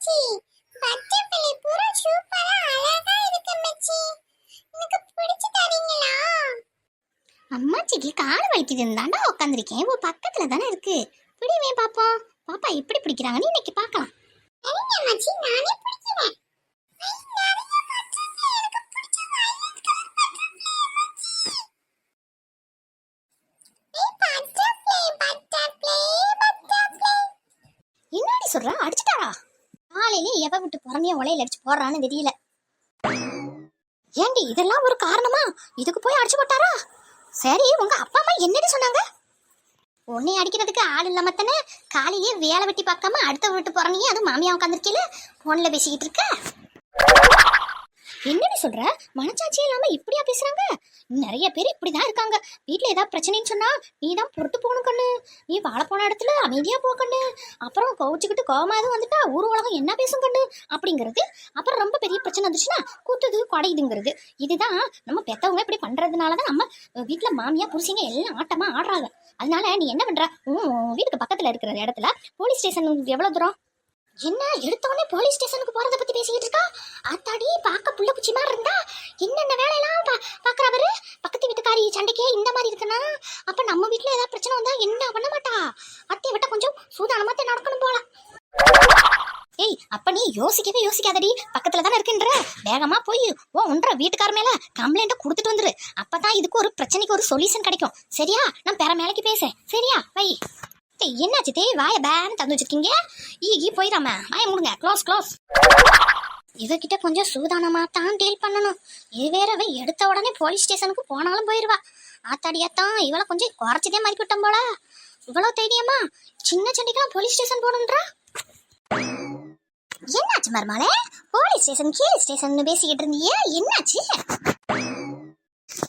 மச்சி. பச்சை பிள்ளை பூரா சூப்பரா அழகா இருக்கு மச்சி. எனக்கு பிடிச்சு தரீங்களா? அம்மாச்சிக்கு காடு வலிக்குது. இருந்தாண்டா உட்காந்துருக்கேன் உன் பக்கத்துல தானே இருக்கு. பிடிவே பாப்போம் பாப்பா எப்படி பிடிக்கிறாங்கன்னு இன்னைக்கு பார்க்கலாம். சரிங்க மச்சி நானே பிடிக்கிறேன். என்னடி சொல்ற? அடிச்சிட்டாரா காலையிலே எவ விட்டு பிறமைய உலையில அடிச்சு போடுறான்னு தெரியல. ஏண்டி இதெல்லாம் ஒரு காரணமா? இதுக்கு போய் அடிச்சு போட்டாரா? சரி உங்க அப்பா அம்மா என்னடி சொன்னாங்க? உன்னை அடிக்கிறதுக்கு ஆள் இல்லாம தானே காலையே வேலை வெட்டி பார்க்காம அடுத்த விட்டு போறனையே அது மாமியா உட்காந்துருக்கீல போன்ல பேசிக்கிட்டு இருக்க? என்னடி சொல்ற? மனச்சாட்சி இல்லாம இப்படியா பேசுறாங்க? நிறைய பேர் இப்படிதான் இருக்காங்க. வீட்டுல ஏதாவது பிரச்சனைன்னு சொன்னா நீ தான் பொறுத்து போகணும் கண்ணு. நீ வாழ போன இடத்துல அமைதியா போ கண்ணு. அப்புறம் கோவிச்சுக்கிட்டு கோவமா எதுவும் வந்துட்டா ஊர் உலகம் என்ன பேசும் கண்ணு? அப்படிங்கிறது. அப்புறம் ரொம்ப பெரிய பிரச்சனை வந்துச்சுன்னா கூத்துது குடையுதுங்கிறது. இதுதான் நம்ம பெத்தவங்க இப்படி பண்றதுனால தான் நம்ம வீட்டுல மாமியா புருஷங்க எல்லாம் ஆட்டமா ஆடுறாங்க. அதனால நீ என்ன பண்ற? உன் வீட்டுக்கு பக்கத்துல இருக்கிற இடத்துல போலீஸ் ஸ்டேஷன் எவ்வளவு தூரம்? என்ன எடுத்தோடனே போலீஸ் ஸ்டேஷனுக்கு போறத பத்தி பேசிக்கிட்டு இருக்கா? ஆத்தாடி பார்க்க புள்ள குச்சி மாதிரி இருந்தா என்னென்ன வேலையெல்லாம் பா பாக்குறவரு பக்கத்து வீட்டுக்காரி சண்டைக்கே இந்த மாதிரி இருக்குன்னா அப்ப நம்ம வீட்டுல ஏதாவது பிரச்சனை வந்தா என்ன பண்ண மாட்டா? அத்தை விட்ட கொஞ்சம் சூதானமா தான் நடக்கணும் போல. ஏய் அப்ப நீ யோசிக்கவே யோசிக்காதடி. பக்கத்துல தானே இருக்குன்ற. வேகமா போய் ஓ ஒன்றரை வீட்டுக்கார மேல கம்ப்ளைண்ட்டை கொடுத்துட்டு வந்துரு. அப்பதான் இதுக்கு ஒரு பிரச்சனைக்கு ஒரு சொல்யூஷன் கிடைக்கும். சரியா? நான் பெற மேலைக்கு பேசேன் சரியா? வை. என்னாச்சு தே? வாய பேன் தந்து வச்சிருக்கீங்க? ஈகி போயிடாம. வாய முடுங்க. க்ளோஸ் க்ளோஸ் இவகிட்ட கொஞ்சம் சூதானமா தான் டீல் பண்ணணும். இது வேற எடுத்த உடனே போலீஸ் ஸ்டேஷனுக்கு போனாலும் போயிருவா. ஆத்தாடியாத்தான் இவளை கொஞ்சம் குறைச்சதே மாதிரி விட்டோம் போல. இவ்வளவு தைரியமா சின்ன சண்டைக்கெல்லாம் போலீஸ் ஸ்டேஷன் போகணுன்றா என்னாச்சு மருமாளே போலீஸ் ஸ்டேஷன் கீழ் ஸ்டேஷன் பேசிக்கிட்டு இருந்தியே? என்னாச்சு?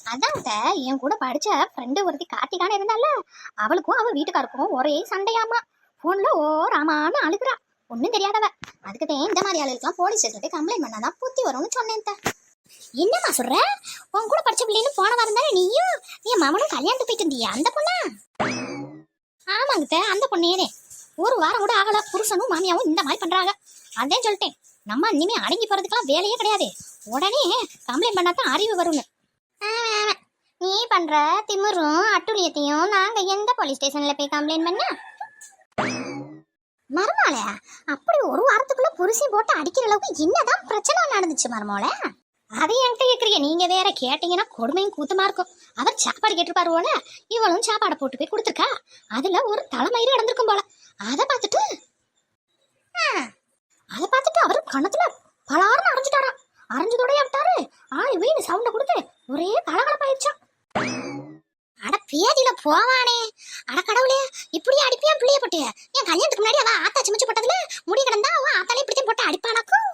அதான் அத்தை, என் கூட படிச்ச ஃப்ரெண்டு ஒருத்தி கார்த்திகான இருந்தால அவளுக்கும் அவ வீட்டுக்காருக்கும் ஒரே சண்டையாமா. போன்ல ஓ ராமான்னு அழுகுறா. ஒன்றும் தெரியாதவ. அதுக்கு தான் இந்த மாதிரி ஆளுக்கெல்லாம் போலீஸ் ஸ்டேஷனுக்கு கம்ப்ளைண்ட் பண்ணாதான் புத்தி வரும்னு சொன்னேன் என்னம்மா சொல்ற? உன் கூட படிச்ச பிள்ளைன்னு போன வாரம் தானே நீயும்? என் மவனும் கல்யாணத்துக்கு போயிட்டு இருந்தியா அந்த பொண்ணா? ஆமாங்க அந்த பொண்ணே ஒரு வாரம் கூட ஆகல. புருஷனும் மாமியாவும் இந்த மாதிரி பண்றாங்க. அதான் சொல்லிட்டேன். நம்ம இனிமே அடங்கி போறதுக்கெல்லாம் வேலையே கிடையாது. உடனே கம்ப்ளைண்ட் பண்ணாதான் அறிவு வரும்னு. நீ பண்ற திமிரும் அட்டுழியத்தையும் நாங்க எந்த போலீஸ் ஸ்டேஷன்ல போய் கம்ப்ளைண்ட் பண்ண? மருமாளே அப்படி ஒரு வாரத்துக்குள்ள புருஷன் போட்டு அடிக்கிற அளவுக்கு என்னதான் பிரச்சனை நடந்துச்சு மருமாளே அதை என்கிட்ட கேக்குறீங்க நீங்க வேற கேட்டீங்கன்னா கொடுமையும் கூத்தமா இருக்கும். அவர் சாப்பாடு கேட்டிருப்பாரு போல இவளும் சாப்பாடை போட்டு போய் கொடுத்துருக்கா. அதுல ஒரு தலைமயிறு நடந்திருக்கும் போல. அதை பார்த்துட்டு ஆ, அதை பார்த்துட்டு அவர் கணத்துல பலாரம் அரைஞ்சிட்டாராம். அரைஞ்சதோடய விட்டாரு. ஆய் வீணு சவுண்டை கொடுத்து ஒரே கலகலப்பாயிருச்சான் அட பேதியில போவானே. அட கடவுளே இப்படியே அடிப்பியா பிள்ளைய போட்டு என் கல்யாணத்துக்கு முன்னாடி அவ ஆத்தா சிமிச்சு போட்டதுல முடி கிடந்தா அவன் ஆத்தாலே இப்படி போட்டு அடிப்பானாக்கும்.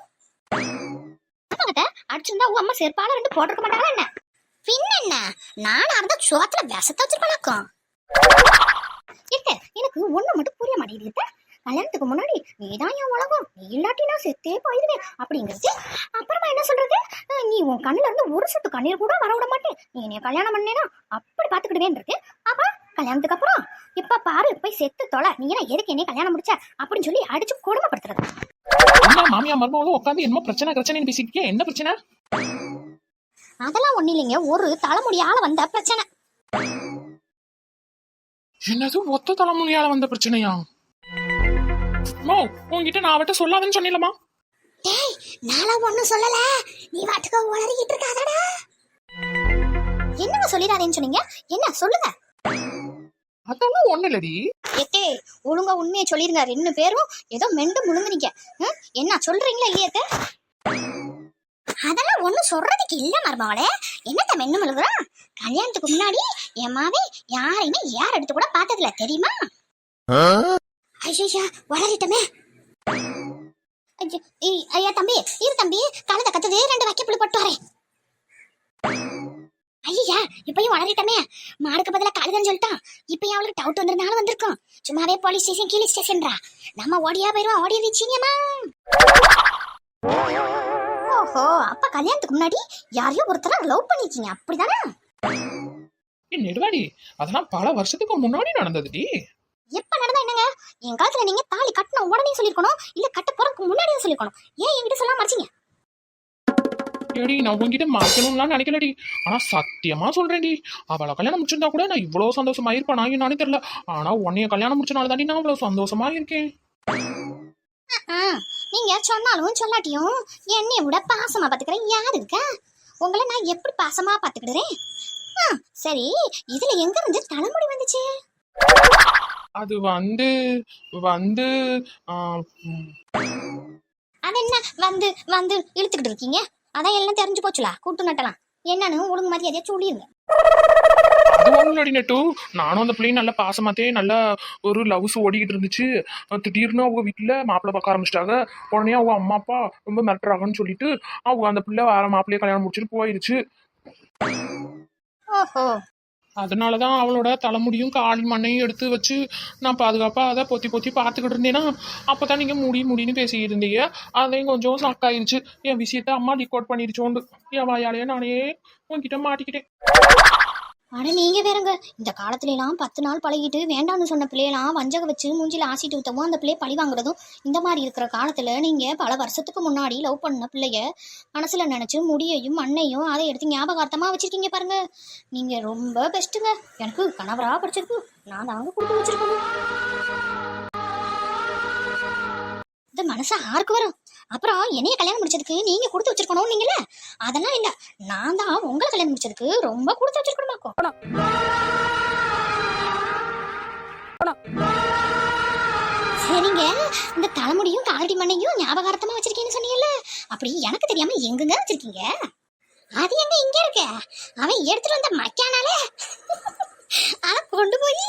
ஆமாங்கட்ட அடிச்சிருந்தா உன் அம்மா செருப்பால ரெண்டு போட்டிருக்க மாட்டாங்களா என்ன? பின்ன என்ன நானும் அந்த சோத்துல விஷத்தை வச்சிருப்பானாக்கும். இருக்க எனக்கு ஒண்ணு மட்டும் புரிய மாட்டேங்குது கல்யாணத்துக்கு முன்னாடி நீதான் என் உலகம் நீ இல்லாட்டி நான் செத்தே போயிருவேன் அப்படிங்கிறது அப்புறமா என்ன சொல்றது? நீ உன் கண்ணுல இருந்து ஒரு சொட்டு கண்ணீர் கூட வர விட மாட்டேன். நீ என்னைய கல்யாணம் பண்ணேனா அப்படி பாத்துக்கிடுவேன் இருக்கு. அப்ப கல்யாணத்துக்கு அப்புறம் இப்ப பாரு போய் செத்து தொலை. நீ என்ன எதுக்கு என்னைய கல்யாணம் முடிச்ச? அப்படின்னு சொல்லி அடிச்சு கொடுமைப்படுத்துறது. மாமியா மருமகளும் உட்காந்து என்னமோ பிரச்சனை பிரச்சனைன்னு பேசிட்டு இருக்கே என்ன பிரச்சனை? அதெல்லாம் ஒண்ணு இல்லைங்க. ஒரு தலைமுடியால வந்த பிரச்சனை. என்னது? ஒத்த தலைமுறையால வந்த பிரச்சனையா? மோ உன்கிட்ட நான் அவட்ட சொல்லாதன்னு சொன்னீங்களமா டேய் நானும் ஒண்ணும் சொல்லல. நீ வாட்டுக்க உளறிக்கிட்டு இருக்காதடா. என்னங்க சொல்லிடாதேன்னு சொன்னீங்க? என்ன சொல்லுங்க. அதெல்லாம் ஒண்ணு இல்லடி. எத்தே ஒழுங்கா உண்மையை சொல்லிருங்க ரெண்டு பேரும் ஏதோ மெண்டு முழுங்குறீங்க ம்? என்ன சொல்றீங்களா இல்லையத்த அதெல்லாம் ஒண்ணும் சொல்றதுக்கு இல்ல மருமகளே. என்னத்த மென்னு முழுகுறான்? கல்யாணத்துக்கு முன்னாடி என் மாவே யாரையுமே யார் எடுத்து கூட பார்த்ததில்ல தெரியுமா? ஐயா வளரிட்டமே ஐயோ, தம்பி இரு தம்பி கழுத கத்துது ரெண்டு வைக்கப்புள் போட்டு வரேன். ஐயா இப்பயும் வளரிட்டமே மாடுக்கு பதிலா கழுதன்னு சொல்லிட்டான். இப்பயும் அவளுக்கு டவுட் வந்திருந்தாலும் வந்திருக்கும். சும்மாவே போலீஸ் ஸ்டேஷன் கீழே ஸ்டேஷன்ரா நம்ம ஓடியா போயிருவோம் ஓடி வச்சீங்கம்மா. ஓஹோ அப்ப கல்யாணத்துக்கு முன்னாடி யாரையோ ஒருத்தர லவ் பண்ணிருக்கீங்க அப்படிதானே? நெடுவாடி அதெல்லாம் பல வருஷத்துக்கு முன்னாடி நடந்ததுடி எப்ப நடந்தா என்னங்க? என் காலத்துல நீங்க தாலி கட்டின உடனே சொல்லிருக்கணும் இல்ல கட்ட போறதுக்கு முன்னாடியே சொல்லிருக்கணும் ஏன் என்கிட்ட சொல்லாம மறைச்சீங்க ஏடி நான் உன்கிட்ட மறைக்கணும்லாம் நினைக்கலடி. ஆனா சத்தியமா சொல்றேன்டி. அவளை கல்யாணம் முடிச்சிருந்தா கூட நான் இவ்வளவு சந்தோஷமா இருப்பேனா என்னன்னு தெரியல. ஆனா உன்னைய கல்யாணம் முடிச்சனால தாண்டி நான் இவ்வளவு சந்தோஷமா இருக்கேன். ஆ, நீங்க சொன்னாலும் சொல்லாட்டியும் என்னைய விட பாசமா பாத்துக்கிறேன் யாரு இருக்கா? உங்களை நான் எப்படி பாசமா பாத்துக்கிடுறேன்? சரி. இதுல எங்க இருந்து தலைமுடி வந்துச்சு? அது வந்து வந்து அது என்ன? வந்து வந்து இழுத்துக்கிட்டு இருக்கீங்க? அதான் எல்லாம் தெரிஞ்சு போச்சுலா கூட்டு நட்டலாம். என்னன்னு ஒழுங்கு மரியாதையா சொல்லிருங்க. அது ஒன்றும் நெட்டு. நானும் அந்த பிள்ளையும் நல்ல பாசமாத்தே நல்லா ஒரு லவ்ஸ் ஓடிக்கிட்டு இருந்துச்சு. திடீர்னு அவங்க வீட்டில் மாப்பிள்ளை பார்க்க ஆரம்பிச்சிட்டாங்க. உடனே அவங்க அம்மா அப்பா ரொம்ப மிரட்டுறாங்கன்னு சொல்லிட்டு அவங்க அந்த பிள்ளை வேற மாப்பிள்ளைய கல்யாணம் முடிச்சுட்டு போயிடுச்சு ஓஹோ. அதனால தான் அவளோட தலைமுடியும் கால் மண்ணையும் எடுத்து வச்சு நான் பாதுகாப்பாக அதை பொத்தி பொத்தி பார்த்துக்கிட்டு இருந்தேன்னா அப்போ தான் நீங்கள் முடி முடின்னு பேசிக்கிட்டு இருந்தீங்க. அதையும் கொஞ்சம் சாக்காயிருச்சு என் விஷயத்த அம்மா டிகோட் பண்ணிருச்சோண்டு என் வாயாலேயே நானே உங்ககிட்ட மாட்டிக்கிட்டேன். அட நீங்க வேறங்க. இந்த காலத்துலலாம் பத்து நாள் பழகிட்டு வேண்டாம்னு சொன்ன பிள்ளையெல்லாம் வஞ்சக வச்சு மூஞ்சில ஆசிட்டு ஊற்றவும் அந்த பிள்ளைய பழி வாங்குறதும் இந்த மாதிரி இருக்கிற காலத்துல நீங்க பல வருஷத்துக்கு முன்னாடி லவ் பண்ண பிள்ளைய மனசுல நினைச்சு முடியையும் மண்ணையும் அதை எடுத்து ஞாபகார்த்தமா வச்சிருக்கீங்க பாருங்க. நீங்க ரொம்ப பெஸ்ட்டுங்க எனக்கு கணவராக படிச்சிருக்கு. நான் தாங்க கொடுத்து வச்சிருக்கணும் இந்த மனசு ஆருக்கு வரும். அப்புறம் என்னைய கல்யாணம் முடிச்சதுக்கு நீங்க கொடுத்து வச்சிருக்கணும் நீங்களே அதெல்லாம் இல்ல. நான் தான் உங்களை கல்யாணம் முடிச்சதுக்கு ரொம்ப கொடுத்து வச்சிருக்கணுமாக்கோ சரிங்க. இந்த தலைமுடியும் காலடி மண்ணையும் ஞாபகார்த்தமா வச்சிருக்கீங்கன்னு சொன்னீங்கல்ல? அப்படி எனக்கு தெரியாம எங்குங்க வச்சிருக்கீங்க? அது எங்க இங்க இருக்க? அவன் எடுத்துட்டு வந்த மக்கானால அத கொண்டு போய்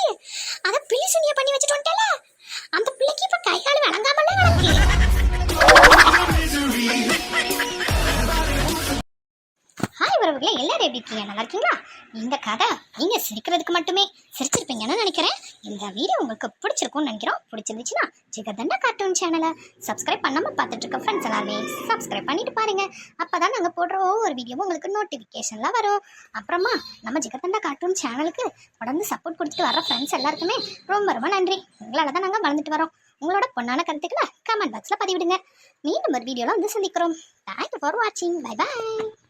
இருக்கீங்க நல்லா இருக்கீங்களா? இந்த கதை நீங்கள் சிரிக்கிறதுக்கு மட்டுமே சிரிச்சிருப்பீங்கன்னு நினைக்கிறேன். இந்த வீடியோ உங்களுக்கு பிடிச்சிருக்கும்னு நினைக்கிறோம். பிடிச்சிருந்துச்சுன்னா ஜிகதண்டா கார்ட்டூன் சேனலை சப்ஸ்கிரைப் பண்ணாமல் பார்த்துட்டு இருக்க ஃப்ரெண்ட்ஸ் எல்லாருமே சப்ஸ்கிரைப் பண்ணிட்டு பாருங்க. அப்பதான் நாங்கள் போடுற ஒவ்வொரு வீடியோவும் உங்களுக்கு நோட்டிஃபிகேஷன்லாம் வரும். அப்புறமா நம்ம ஜிகதண்டா கார்ட்டூன் சேனலுக்கு தொடர்ந்து சப்போர்ட் கொடுத்துட்டு வர ஃப்ரெண்ட்ஸ் எல்லாருக்குமே ரொம்ப ரொம்ப நன்றி. உங்களால் தான் நாங்கள் வளர்ந்துட்டு வரோம். உங்களோட பொண்ணான கருத்துக்களை கமெண்ட் பாக்ஸில் பதிவிடுங்க. மீண்டும் ஒரு வீடியோவில் வந்து சந்திக்கிறோம். தேங்க்யூ ஃபார் வாட்சிங் பை பாய்